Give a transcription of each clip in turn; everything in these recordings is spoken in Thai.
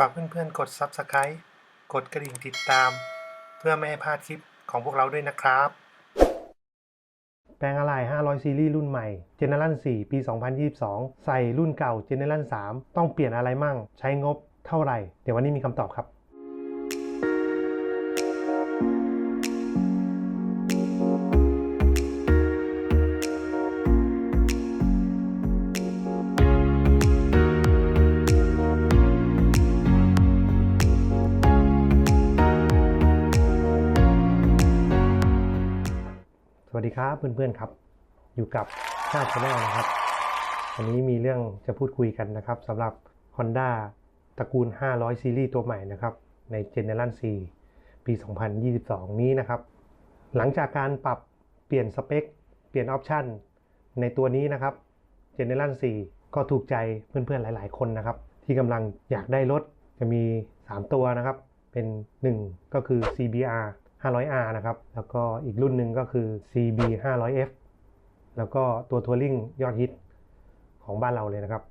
ฝากเพื่อนๆ กด Subscribe กดกระดิ่งติดตาม เพื่อไม่ให้พลาดคลิปของพวกเราด้วยนะครับ แปลงอะไหล่500 ซีรีส์รุ่นใหม่ Generation 4ปี 2022 ใส่รุ่นเก่า Generation 3ต้องเปลี่ยนอะไรมั่ง ใช้งบเท่าไหร่ เดี๋ยววันนี้มีคำตอบครับ สวัสดีครับเพื่อนๆครับ อยู่กับชาติชาแนลนะครับวันนี้มีเรื่องจะพูดคุยกันนะครับสำหรับ Honda ตระกูล 500 ซีรีส์ตัวใหม่นะครับใน Generation 4 ปี 2022 นี้นะครับ หลังจากการปรับเปลี่ยนสเปค เปลี่ยนออปชันในตัวนี้นะครับ Generation 4 ก็ถูกใจเพื่อนๆหลาย ๆ คนนะครับ ที่กำลังอยากได้รถจะมี 3 ตัวนะครับ เป็น 1 ก็คือ CBR 500R นะครับ แล้วก็อีกรุ่นหนึ่งก็คือ CB 500F แล้วก็ตัวทัวริงยอดฮิตของบ้านเราเลยนะครับ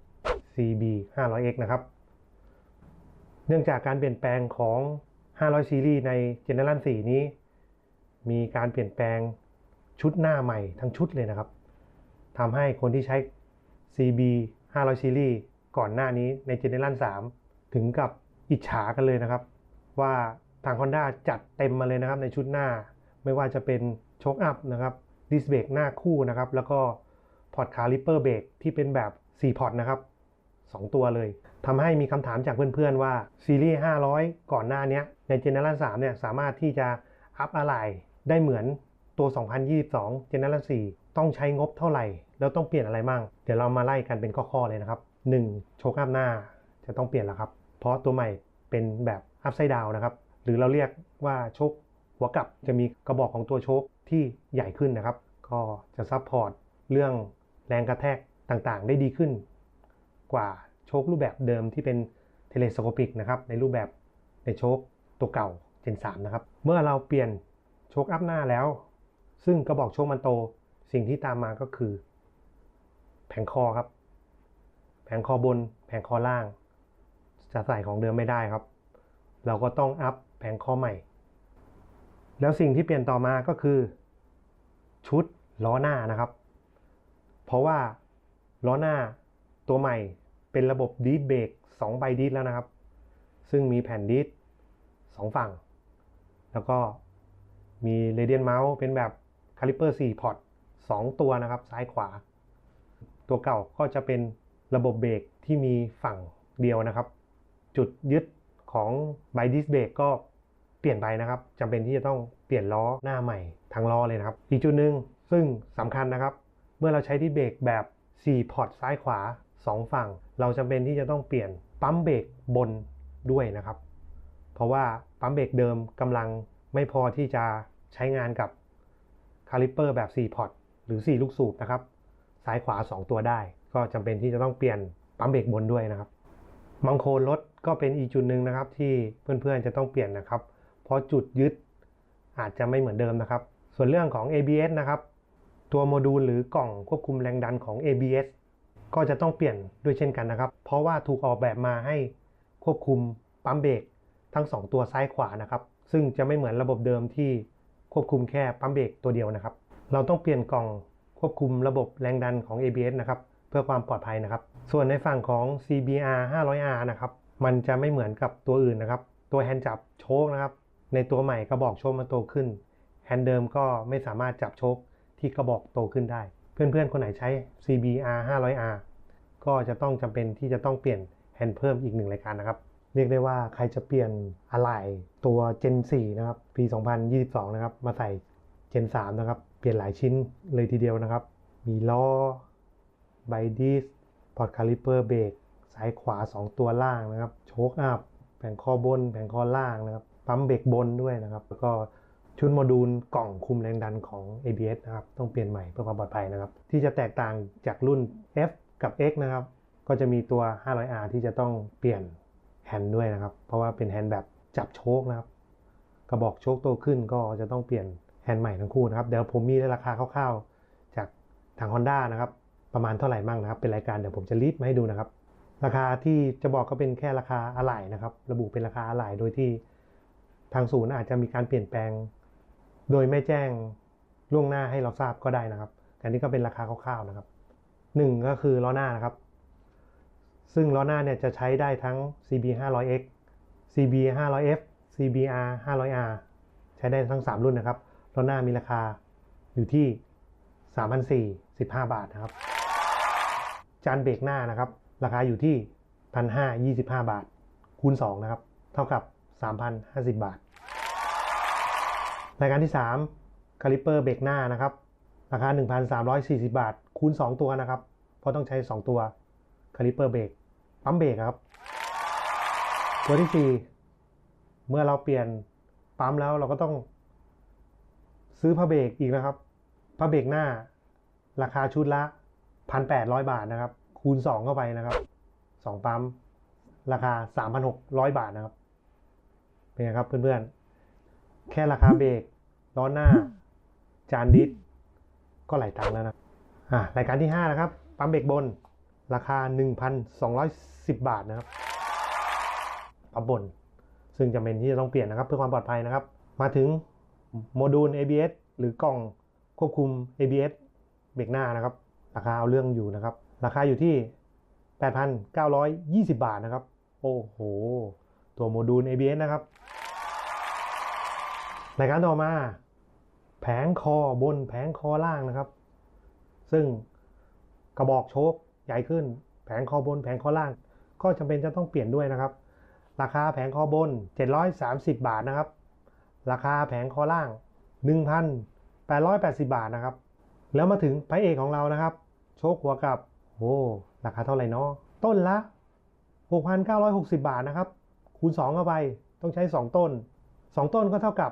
CB 500X นะครับ เนื่องจากการเปลี่ยนแปลงของ 500 ซีรีส์ใน Generation 4 นี้ มีการเปลี่ยนแปลงชุดหน้าใหม่ทั้งชุดเลยนะครับทำให้คนที่ใช้ CB 500 ซีรีส์ก่อนหน้านี้ใน Generation 3 ถึงกับอิจฉากันเลยนะครับ ว่า ทาง Honda จัดเต็มมาเลยนะครับในชุดหน้า ไม่ว่าจะเป็นโชคอัพนะครับดิสเบรกหน้าคู่นะครับ แล้วก็พอร์ตคาลิเปอร์เบรกที่เป็นแบบ 4 พอร์ตนะครับ 2 ตัวเลยทำให้มีคำถามจากเพื่อนๆว่าซีรีส์ 500 ก่อนหน้านี้ใน Generation 3เนี่ยสามารถที่จะอัพอะไรได้เหมือนตัว 2022 Generation 4ต้องใช้งบเท่าไหร่ แล้วต้องเปลี่ยนอะไรมั่ง เดี๋ยวเรามาไล่กันเป็นข้อๆเลยนะครับ 1. โชคอัพหน้าจะต้องเปลี่ยนแล้วครับ เพราะตัวใหม่เป็นแบบอัพไซด์ดาวนะครับ หรือเราเรียกว่าโชคหัวกลับจะมีกระบอกของตัวโชคที่ใหญ่ขึ้นนะครับ ก็จะซับพอร์ตเรื่องแรงกระแทกต่างๆ ได้ดีขึ้น กว่าโชครูปแบบเดิมที่เป็นเทเลสโคปิกนะครับในรูปแบบในโชคตัวเก่า Gen 3นะครับ เมื่อเราเปลี่ยนโชคอัพหน้าแล้ว ซึ่งกระบอกโชคมันโตสิ่งที่ตามมาก็คือ แผงคอครับ แผงคอบน แผงคอล่างจะใส่ของเดิมไม่ได้ครับ เราก็ต้องอัพ ผงคอใหม่ แล้วสิ่งที่เปลี่ยนต่อมาก็คือ ชุดล้อหน้านะครับ เพราะว่าล้อหน้าตัวใหม่เป็นระบบดีดเบรก2ใบดีดแล้วนะครับ ซึ่งมีแผ่นดีด2ฝั่ง แล้วก็มีเรเดียนเมาส์เป็นแบบคาลิเปอร์4พอร์ต2ตัวนะครับ ซ้ายขวา ตัวเก่าก็จะเป็นระบบเบรกที่มีฝั่งเดียวนะครับ จุดยึดของไบดิสเบรกก็ เปลี่ยนไปนะครับจำเป็นที่จะต้องเปลี่ยนล้อหน้าใหม่ทั้งล้อเลยนะครับ อีกจุดหนึ่งซึ่งสำคัญนะครับ เมื่อเราใช้ที่เบรกแบบ 4 พอร์ตซ้ายขวา 2 ฝั่ง เราจำเป็นที่จะต้องเปลี่ยนปั๊มเบรกบนด้วยนะครับ เพราะว่าปั๊มเบรกเดิมกำลังไม่พอที่จะใช้งานกับคาลิเปอร์แบบ 4 พอร์ตหรือ 4 ลูกสูบนะครับ ซ้ายขวา 2 ตัวได้ ก็จำเป็นที่จะต้องเปลี่ยนปั๊มเบรกบนด้วยนะครับบังโคลรถก็เป็นอีกจุดหนึ่งนะครับ ที่เพื่อนๆจะต้องเปลี่ยนนะครับ เพราะจุดยึดอาจจะไม่เหมือนเดิมนะครับ ส่วนเรื่องของ ABS นะครับ ตัวโมดูลหรือกล่องควบคุมแรงดันของ ABS ก็จะต้องเปลี่ยนด้วยเช่นกันนะครับ เพราะว่าถูกออกแบบมาให้ควบคุมปั๊มเบรกทั้ง 2 ตัวซ้ายขวานะครับ ซึ่งจะไม่เหมือนระบบเดิมที่ควบคุมแค่ปั๊มเบรกตัวเดียวนะครับ เราต้องเปลี่ยนกล่องควบคุมระบบแรงดันของ ABS นะครับ เพื่อความปลอดภัยนะครับ ส่วนในฝั่งของ CBR 500R นะครับ มันจะไม่เหมือนกับตัวอื่นนะครับ ตัวแฮนด์จับโชคนะครับ ในตัวใหม่กระบอกโชคมันโตขึ้นแฮนด์เดิมก็ไม่สามารถจับโชคที่กระบอกโตขึ้นได้ เพื่อนๆ คนไหนใช้ CBR 500R ก็จะต้องจำเป็นที่จะต้องเปลี่ยนแฮนด์เพิ่มอีกหนึ่งรายการนะครับ เรียกได้ว่าใครจะเปลี่ยนอะไหล่ตัว Gen 4 นะครับ ปี 2022 นะครับ มาใส่ Gen 3 นะครับ เปลี่ยนหลายชิ้นเลยทีเดียวนะครับ มีล้อไบดิสพอร์ตคาลิเปอร์เบรกซ้ายขวา 2 ตัวล่างนะครับ โชคอัพแผงคอบนแผงคอล่างนะครับ ปั๊มเบรกบนด้วยนะครับแล้วก็ชุดโมดูลกล่องคุมแรงดันของ ABS นะครับต้องเปลี่ยนใหม่เพื่อความปลอดภัยนะครับ ที่จะแตกต่างจากรุ่น F กับ X นะครับ ก็จะมีตัว 500R ที่จะต้องเปลี่ยนแฮนด์ด้วยนะครับ เพราะว่าเป็นแฮนด์แบบจับโชคนะครับ กระบอกโชคโตขึ้นก็จะต้องเปลี่ยนแฮนด์ใหม่ทั้งคู่นะครับ เดี๋ยวผมมีราคาคร่าวๆ จากทาง Honda นะครับ ประมาณเท่าไหร่มั่งนะครับ เป็นรายการเดี๋ยวผมจะรีดมาให้ดูนะครับ ราคาที่จะบอกก็เป็นแค่ราคาอะไหล่นะครับ ระบุเป็นราคาอะไหล่โดยที่ ทางศูนย์อาจจะมีการเปลี่ยนแปลง โดยไม่แจ้งล่วงหน้าให้เราทราบก็ได้นะครับแต่นี่ก็เป็นราคาคร่าวๆนะครับหนึ่งก็คือล้อหน้านะครับ ซึ่งล้อหน้าเนี่ยจะใช้ได้ทั้ง CB 500X CB 500F CBR 500R ใช้ได้ทั้ง 3 รุ่นนะครับล้อหน้ามีราคาอยู่ที่ 3,415 บาทนะครับ จานเบรกหน้านะครับ ราคาอยู่ที่ 1,525 บาท คูณ 2 นะครับ เท่ากับ 3,050 บาท รายการที่ 3คาลิเปอร์เบรกหน้านะครับ ราคา 1,340 บาท คูณ 2 ตัวนะครับ เพราะต้องใช้ 2 ตัวคาลิเปอร์เบรกปั๊มเบรกครับ ตัวที่ 4 เมื่อเราเปลี่ยนปั๊มแล้วเราก็ต้องซื้อผ้าเบรกอีกนะครับผ้าเบรกหน้า ราคาชุดละ 1,800 บาทนะครับ คูณ 2 เข้าไปนะครับ 2 ปั๊ม ราคา 3,600 บาทนะครับ เป็นไงครับเพื่อนๆ แค่ราคาเบรก ล้อหน้า จานดิสก็หลายตังค์แล้วนะอ่ารายการที่ 5 นะครับ ปั๊มเบรกบนราคา 1,210 บาทนะครับปั๊มบน ซึ่งจำเป็นที่จะต้องเปลี่ยนนะครับ เพื่อความปลอดภัยนะครับ มาถึงโมดูล ABS หรือกล่องควบคุม ABS เบรกหน้านะครับ ราคาเอาเรื่องอยู่นะครับ ราคาอยู่ที่ 8,920 บาทนะครับ โอ้โห ตัวโมดูล ABS นะครับรายการต่อมา แผงคอบนแผงคอล่างนะครับ ซึ่งกระบอกโชคใหญ่ขึ้น แผงคอบนแผงคอล่าง ก็จำเป็นจะต้องเปลี่ยนด้วยนะครับ ราคาแผงคอบน 730 บาทนะครับ ราคาแผงคอล่าง 1,880 บาทนะครับ แล้วมาถึงพระเอกของเรานะครับ โชคหัวกับโอ้ราคาเท่าไหร่เนาะต้นละ 6,960 บาทนะครับ คูณ 2 เข้าไปต้องใช้ 2 ต้น 2 ต้นก็เท่ากับ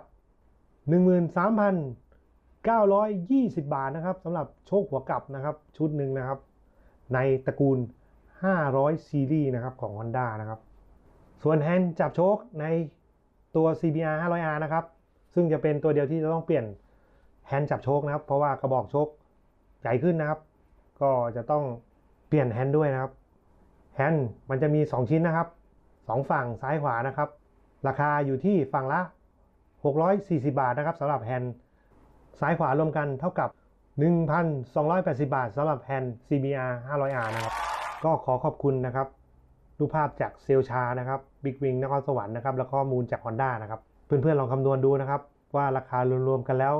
13,920 บาทนะครับสำหรับโชคหัวกลับนะครับ ชุดหนึ่งนะครับ ในตระกูล 500 ซีรีส์นะครับของ Honda นะครับ ส่วนแฮนด์จับโชคในตัว CBR 500R นะครับ ซึ่งจะเป็นตัวเดียวที่จะต้องเปลี่ยนแฮนด์จับโชคนะครับ เพราะว่ากระบอกโชคใหญ่ขึ้นนะครับ ก็จะต้องเปลี่ยนแฮนด์ด้วยนะครับ แฮนด์มันจะมี 2 ชิ้นนะครับ 2 ฝั่งซ้ายขวานะครับ ราคาอยู่ที่ฝั่งละ 640 บาทนะครับสำหรับแฮนด์ซ้ายขวารวมกันเท่ากับ 1,280 บาทสำหรับแฮนด์ CBR 500R นะครับ ก็ขอขอบคุณนะครับ รูปภาพจากเซลชานะครับบิ๊กวิงนครสวรรค์นะครับ แล้วก็มูลจาก Honda นะครับ เพื่อนๆลองคำนวณดูนะครับ ว่าราคารวมๆกันแล้ว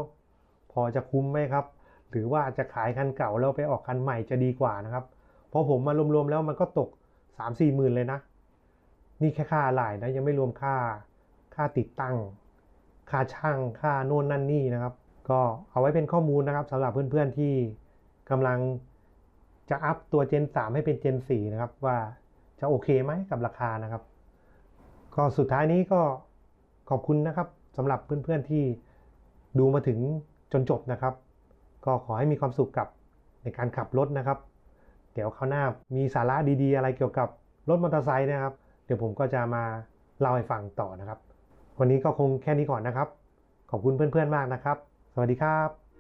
พอจะคุ้มไหมครับ หรือว่าจะขายคันเก่าแล้วไปออกคันใหม่จะดีกว่านะครับ เพราะผมมารวมๆแล้วมันก็ตก 3-4หมื่นเลยนะ นี่แค่ค่าอะไหล่นะยังไม่รวมค่าค่าติดตั้ง ค่าช่างค่าโน่นนั่นนี่นะครับ ก็เอาไว้เป็นข้อมูลนะครับสำหรับเพื่อนๆที่กำลังจะอัพตัว Gen 3ให้เป็น Gen 4นะครับ ว่าจะโอเคไหมกับราคานะครับ ก็สุดท้ายนี้ก็ขอบคุณนะครับสำหรับเพื่อนๆที่ดูมาถึงจนจบนะครับ ก็ขอให้มีความสุขกับในการขับรถนะครับ เดี๋ยวคราวหน้ามีสาระดีๆ อะไรเกี่ยวกับรถมอเตอร์ไซค์นะครับ เดี๋ยวผมก็จะมาเล่าให้ฟังต่อนะครับ วันนี้ก็คงแค่นี้ก่อนนะครับ ขอบคุณเพื่อนๆมากนะครับ สวัสดีครับ